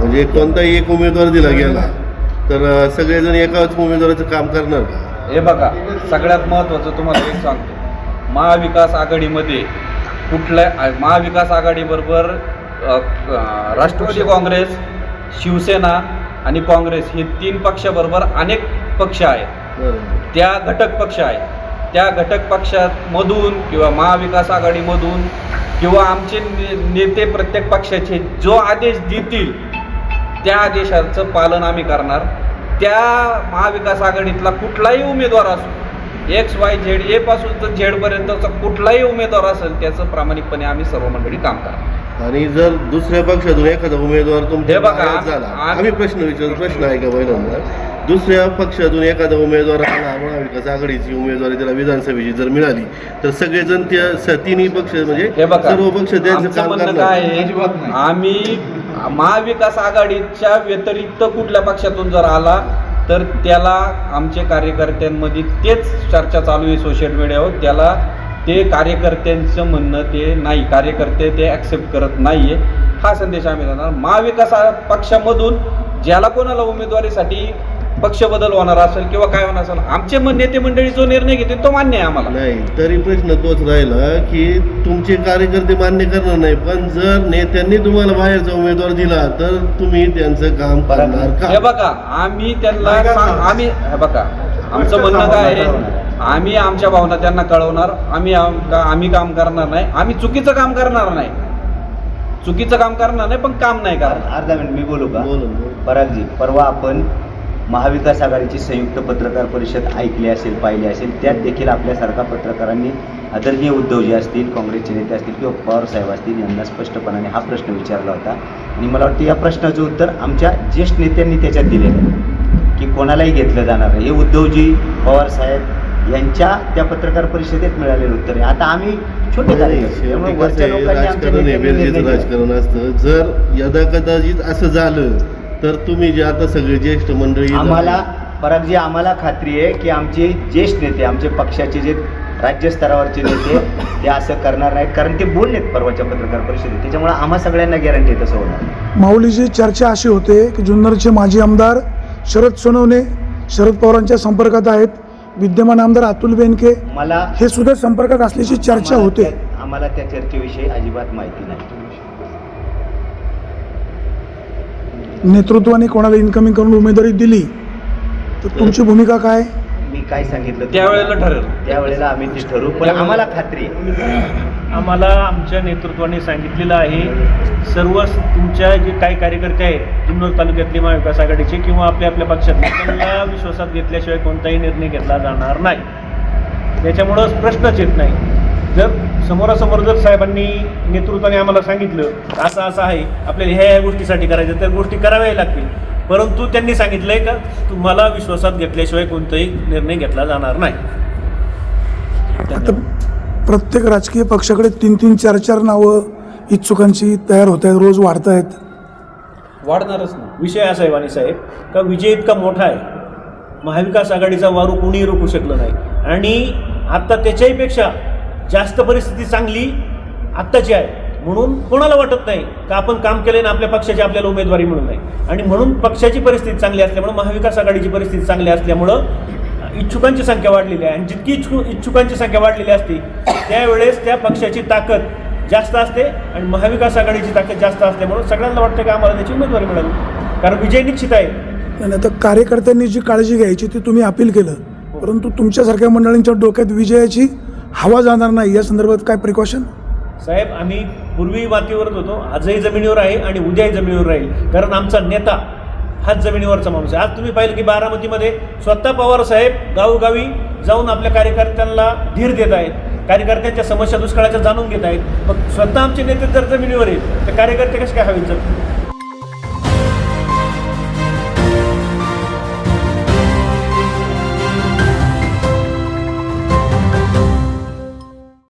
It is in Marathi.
म्हणजे कोणताही एक उमेदवार दिला गेला तर सगळेजण एकाच उमेदवाराचं काम करणार. का हे बघा सगळ्यात महत्त्वाचं तुम्हाला एक सांगतो. महाविकास आघाडीमध्ये कुठल्या महाविकास आघाडीबरोबर अ, अ, राष्ट्रवादी काँग्रेस शिवसेना आणि काँग्रेस हे तीन पक्षाबरोबर अनेक पक्ष आहेत. बरोबर. त्या घटक पक्ष आहेत. त्या घटक पक्षामधून किंवा महाविकास आघाडीमधून किंवा आमचे ने- नेते प्रत्येक पक्षाचे जो आदेश देतील त्या आदेशाचं पालन आम्ही करणार. त्या महाविकास आघाडीतला कुठलाही उमेदवार असो एक्स वाय झेड ए पासून तर झेड पर्यंतचा कुठलाही उमेदवार असेल त्याचं प्रामाणिकपणे आम्ही सर्व मंडळी काम करणार. आणि जर दुसऱ्या पक्षातून एखादा उमेदवार तुमच्या हे झाला आम- आम्ही प्रश्न विचारतो प्रश्न आहे का पहिल्यांदा? दुसऱ्या पक्षातून एखादा उमेदवार आला महाविकास आघाडीची उमेदवारी त्याला विधानसभेची जर मिळाली तर सगळेजण त्या तिन्ही पक्ष म्हणजे सर्व पक्ष त्यांचं काम करणार. आम्ही महाविकास आघाडीच्या व्यतिरिक्त कुठल्या पक्षातून जर आला तर त्याला आमच्या कार्यकर्त्यांमध्ये तेच चर्चा चालू आहे सोशल मीडियावर त्याला ते कार्यकर्त्यांचं म्हणणं ते नाही. कार्यकर्ते ते ॲक्सेप्ट करत नाही आहे हा संदेश आम्ही देणार. महाविकास पक्षामधून ज्याला कोणाला उमेदवारीसाठी पक्ष बदल होणार असेल किंवा काय होणार असेल आमचे म- नेते मंडळी जो निर्णय घेते तो मान्य आहे आम्हाला. नाही तरी प्रश्न तोच राहिला की तुमचे कार्यकर्ते मान्य करणार नाही पण जर नेत्यांनी तुम्हाला बाहेरचा उमेदवार दिला तर तुम्ही त्यांचं काम करणार हे का बघा आम्ही त्यांना आम्ही हे बघा आमचं म्हणणं काय आहे? आम्ही आमच्या भावना त्यांना कळवणार आम्ही आम्ही काम करणार नाही आम्ही चुकीचं काम करणार नाही. चुकीचं काम करणार नाही पण काम नाही करणार. अर्धा मिनिट मी बोलू का? बोल. परागजी परवा आपण महाविकास आघाडीची संयुक्त पत्रकार परिषद ऐकली असेल पाहिली असेल त्यात देखील आपल्यासारखा पत्रकारांनी आदरणीय उद्धवजी असतील काँग्रेसचे नेते असतील किंवा पवार साहेब असतील यांना स्पष्टपणाने हा प्रश्न विचारला होता. आणि मला वाटतं या प्रश्नाचं उत्तर आमच्या ज्येष्ठ नेत्यांनी त्याच्यात दिलेलं आहे की कोणालाही घेतलं जाणार हे उद्धवजी पवार साहेब यांच्या त्या पत्रकार परिषदेत मिळालेलं उत्तर आहे. आता आम्ही छोटे राजकारण असतं. जर यदा कदाचित असं झालं तर तुम्ही जे आता सगळे ज्येष्ठ मंडळी आम्हाला परागजी आम्हाला खात्री आहे की आमचे ज्येष्ठ नेते आमचे पक्षाचे जे राज्यस्तरावरचे नेते ते असं करणार नाहीत. कारण ते बोललेत परवाच्या पत्रकार परिषदेत. त्याच्यामुळे आम्हा सगळ्यांना गॅरंटी तसं होणार माऊलीची चर्चा अशी होते की जुन्नरचे माजी आमदार शरद सोनवणे शरद पवारांच्या संपर्कात आहेत. विद्यमान आमदार अतुल बेनके मला हे सुद्धा संपर्कात असल्याची चर्चा होते. आम्हाला त्या चर्चेविषयी अजिबात माहिती नाही. नेतृत्वाने कोणाला इन्कमिंग करून उमेदवारी दिली तर तुमची भूमिका काय? मी काय सांगितलं त्यावेळेला ठरेल. त्यावेळेला आम्ही ते ठरवू पण आम्हाला खात्री आहे. आम्हाला आमच्या नेतृत्वाने सांगितलेलं आहे सर्व तुमच्या जे काही कार्यकर्ते आहेत जुन्नर तालुक्यातले महाविकास आघाडीचे किंवा आपल्या आपल्या पक्षातले त्यांना विश्वासात घेतल्याशिवाय कोणताही निर्णय घेतला जाणार नाही. त्याच्यामुळं प्रश्नच येत नाही. जर समोरासमोर जर साहेबांनी नेतृत्वाने आम्हाला सांगितलं असं असं आहे आपल्याला ह्या ह्या गोष्टीसाठी करायचं त्या गोष्टी कराव्या लागतील. परंतु त्यांनी सांगितलंय का तुम्हाला विश्वासात घेतल्याशिवाय कोणताही निर्णय घेतला जाणार नाही. आता प्रत्येक राजकीय पक्षाकडे तीन तीन चार चार नावं इच्छुकांची तयार होत आहेत रोज वाढत आहेत. वाढणारच ना विषय असा आहे वाणी साहेब का विजय इतका मोठा आहे. महाविकास आघाडीचा वारू कोणीही रोखू शकलं नाही. आणि आत्ता त्याच्याही पेक्षा जास्त परिस्थिती चांगली आत्ताची आहे. म्हणून कोणाला वाटत नाही का आपण काम केलं ना आपल्या पक्षाची आपल्याला उमेदवारी मिळू नये आणि म्हणून पक्षाची परिस्थिती चांगली असल्यामुळं महाविकास आघाडीची परिस्थिती चांगली असल्यामुळं इच्छुकांची संख्या वाढलेली आहे. आणि जितकी इच्छुक इच्छुकांची संख्या वाढलेली असते त्यावेळेस त्या पक्षाची ताकद जास्त असते आणि महाविकास आघाडीची ताकद जास्त असल्यामुळं सगळ्यांना वाटतं की आम्हाला त्याची उमेदवारी मिळावी कारण विजय निश्चित आहे. आणि आता कार्यकर्त्यांनी जी काळजी घ्यायची ती तुम्ही अपील केलं. परंतु तुमच्यासारख्या मंडळींच्या डोक्यात विजयाची हवा जाणार नाही या संदर्भात काय प्रिकॉशन साहेब आम्ही पूर्वी मातीवरच होतो. आजही जमिनीवर आहे आणि उद्याही जमिनीवर राहील. कारण आमचा नेता हाच जमिनीवरचा माणूस आहे. आज तुम्ही पाहिलं की बारामतीमध्ये स्वतः पवार साहेब गावोगावी जाऊन आपल्या कार्यकर्त्यांना धीर देत आहेत. कार्यकर्त्यांच्या समस्या दुष्काळाच्या जाणून घेत आहेत. मग स्वतः आमचे नेते जर जमिनीवर आहेत तर कार्यकर्ते कसे काय हवेत